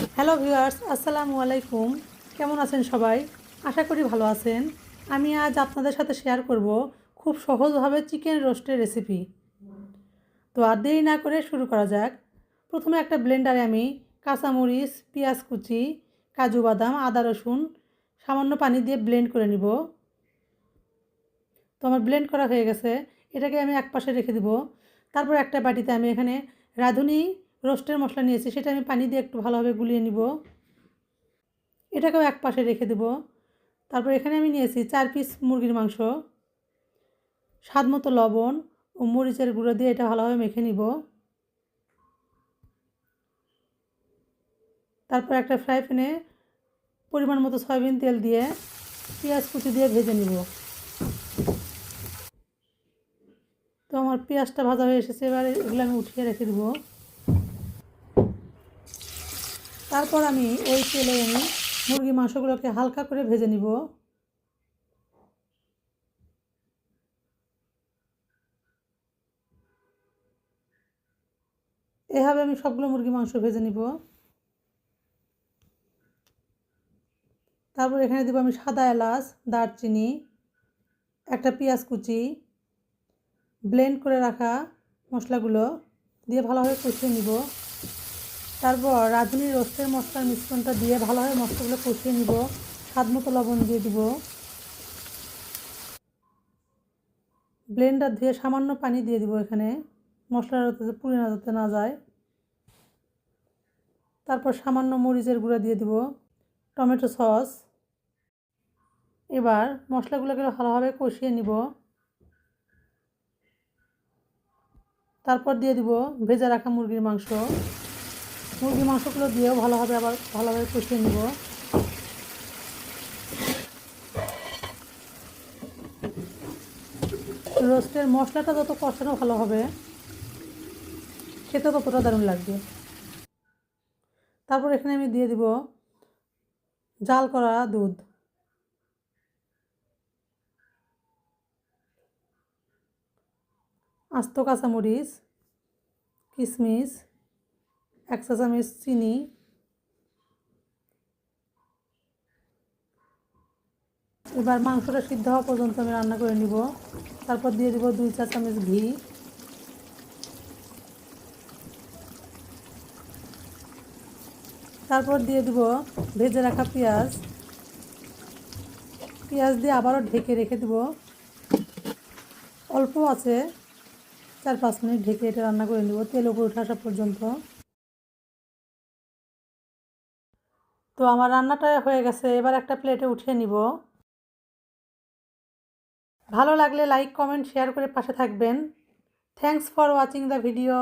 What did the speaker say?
Hello viewers আসসালামু আলাইকুম কেমন আছেন সবাই? আশা করি ভালো আছেন। আমি আজ আপনাদের সাথে শেয়ার করব খুব সহজভাবে চিকেন রোস্টের রেসিপি তো আর দেরি না করে শুরু করা যাক। প্রথমে একটা ব্লেন্ডারে আমি কাঁচামরিচ, পেঁয়াজ কুচি, কাজু বাদাম, আদা রসুন, সামান্য পানি দিয়ে ব্লেন্ড করে নিব। তো আমার ব্লেন্ড করা হয়ে গেছে। এটাকে আমি এক পাশে রেখে দেব। তারপর একটা বাটিতে আমি এখানে রাঁধুনি রোস্টের মশলা নিয়েছি, সেটা আমি পানি দিয়ে একটু ভালোভাবে গুলিয়ে নিব। এটাকেও এক পাশে রেখে দেব। তারপর এখানে আমি নিয়েছি চার পিস মুরগির মাংস, স্বাদ মতো লবণ ও মরিচের গুঁড়ো দিয়ে এটা ভালোভাবে মেখে নিব। তারপর একটা ফ্রাই প্যানে পরিমাণ মতো সয়াবিন তেল দিয়ে পেঁয়াজ কুচি দিয়ে ভেজে নিব। তো আমার পেঁয়াজটা ভাজা হয়ে এসেছে, এবার এগুলো আমি উঠিয়ে রেখে দেবো। তারপর আমি ওই তেলে আমি মুরগি মাংসগুলোকে হালকা করে ভেজে নিব। এভাবে আমি সবগুলো মুরগি মাংস ভেজে নিব। তারপর এখানে দেবো আমি সাদা এলাচ, দারচিনি, একটা পেঁয়াজ কুচি ব্লেন্ড করে রাখা মশলাগুলো দিয়ে ভালোভাবে কষিয়ে নিব। তারপর রাঁধুনি রোস্টের মশলার মিশ্রণটা দিয়ে ভালোভাবে মশলাগুলো কষিয়ে নিব। স্বাদ মতো লবণ দিয়ে দিব। ব্লেন্ডার ধুয়ে সামান্য পানি দিয়ে দিব এখানে। মশলার পুড়ে না যাতে না যায়। তারপর সামান্য মরিচের গুঁড়া দিয়ে দিব। Tomato sauce. এবার মশলাগুলোকে ভালোভাবে কষিয়ে নিব। তারপর দিয়ে দিব ভেজা রাখা মুরগির মাংস। মুরগির মাংসগুলো দিয়েও ভালোভাবে আবার ভালোভাবে কষিয়ে নিব। রোস্টের মশলাটা যত কষানো ভালো হবে খেতে ততটা দারুণ লাগবে। তারপর এখানে আমি দিয়ে দিব জাল করা দুধ। আস্ত কাঁচামরিচ কিশমিশ এক চা চামচ চিনি। এবার মাংসটা সিদ্ধ হওয়া পর্যন্ত আমি রান্না করে নিব। তারপর দিয়ে দিব দুই চা চামচ ঘি। তারপর দিয়ে দিব ভেজে রাখা পেঁয়াজ। পেঁয়াজ দিয়ে আবারও ঢেকে রেখে দেব। অল্প আছে, চার পাঁচ মিনিট ঢেকে এটা রান্না করে নেব, তেল উপরে উঠে আসা পর্যন্ত। তো আমার রান্নাটা হয়ে গেছে, এবার একটা প্লেটে উঠিয়ে নিব। ভালো লাগলে লাইক কমেন্ট শেয়ার করে পাশে থাকবেন। Thanks for watching the video